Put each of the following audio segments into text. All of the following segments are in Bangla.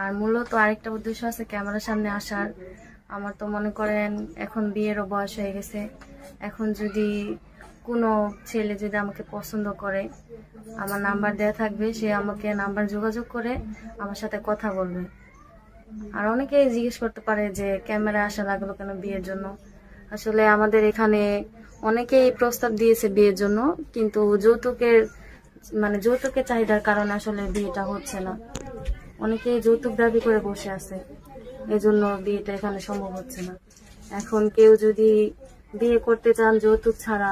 আর মূলত আরেকটা উদ্দেশ্য আছে ক্যামেরার সামনে আসার। আমার তো মনে করেন এখন বিয়েরও বয়স হয়ে গেছে। এখন যদি কোনো ছেলে যদি আমাকে পছন্দ করে, আমার নাম্বার দেওয়া থাকবে, সে আমাকে নাম্বার যোগাযোগ করে আমার সাথে কথা বলবে। আর অনেকেই জিজ্ঞেস করতে পারে যে ক্যামেরা আসা লাগল কেন বিয়ের জন্য? আসলে আমাদের এখানে অনেকেই প্রস্তাব দিয়েছে বিয়ের জন্য, কিন্তু যৌতুকের মানে যৌতুকের চাহিদার কারণে আসলে বিয়েটা হচ্ছে না। অনেকেই যৌতুক দাবি করে বসে আছে। এজন্য বিয়েটা এখানে সম্ভব হচ্ছে না। এখন কেউ যদি বিয়ে করতে চান যৌতুক ছাড়া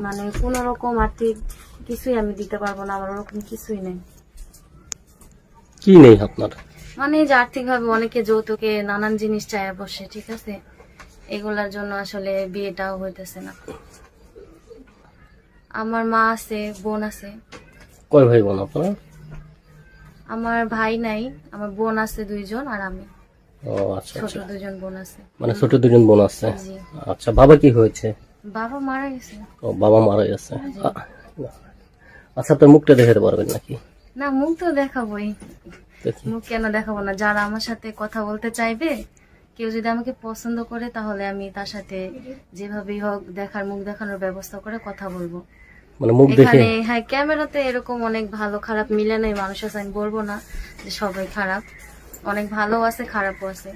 মানে কোনো রকম আর্থিক কিছুই আমি দিতে পারব না আমার ওরকম কিছুই নেই। কি নেই আপনার? মানে যে আর্থিকভাবে অনেকে যৌতুকে নানান জিনিস চায় বসে ঠিক আছে? এগুলার জন্য আসলে বিয়েটাও হইতেছে না। আমার মা আছে বোন আছে। কয় ভাই বোন আপনার? আমার ভাই নাই আমার বোন আছে দুইজন আর আমি। ও আচ্ছা ছোট আচ্ছা। দুইজন বোন আছে। মানে ছোট দুজন বোন আছে? জি। আচ্ছা বাবা কি হয়েছে? বাবা মারা গেছে। ও বাবা মারা গেছে। আ- আচ্ছা আপনার মুখটা দেখাতে পারবেন নাকি? না মুখ তো দেখাবোই। দেখি। মুখ কেন দেখাবো না? যারা আমার সাথে কথা বলতে চাইবে কেউ যদি আমাকে পছন্দ করে তাহলে আমি তার সাথে যেভাবেই হোক দেখার মুখ দেখানোর ব্যবস্থা করে কথা বলব। মানে মুখ দেখে। হ্যাঁ ক্যামেরাতে এরকম অনেক ভালো খারাপ মিলে নাই মানুষ আছে আমি বলব না যে সবাই খারাপ। অনেক ভালো আছে, খারাপও আছে।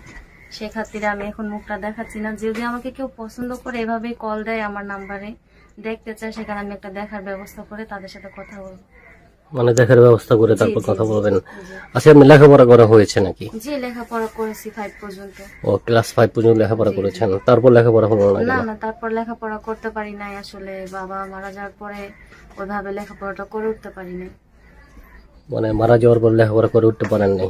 সে খাতিরে আমি এখন মুখটা দেখাচ্ছি না। যদি আমাকে কেউ পছন্দ করে এভাবেই কল দেয় আমার নাম্বারে দেখতে চায়, সেখানে আমি একটা দেখার ব্যবস্থা করে তাদের সাথে কথা বলব। মানে দেখার ব্যবস্থা করে তারপর কথা বলবেন। আচ্ছা আপনি লেখাপড়া করা হয়েছে নাকি? জি লেখাপড়া করেছি 5 পর্যন্ত। ও ক্লাস ফাইভ পর্যন্ত লেখাপড়া করেছেন। তারপর লেখাপড়া হলো না না না তারপর লেখাপড়া করতে পারি নাই আসলে। বাবা মারা যাওয়ার পরে ওইভাবে লেখাপড়াটা করে উঠতে পারি নাই। মানে মারা যাওয়ার পর লেখাপড়া করে উঠতে পারেন নাই।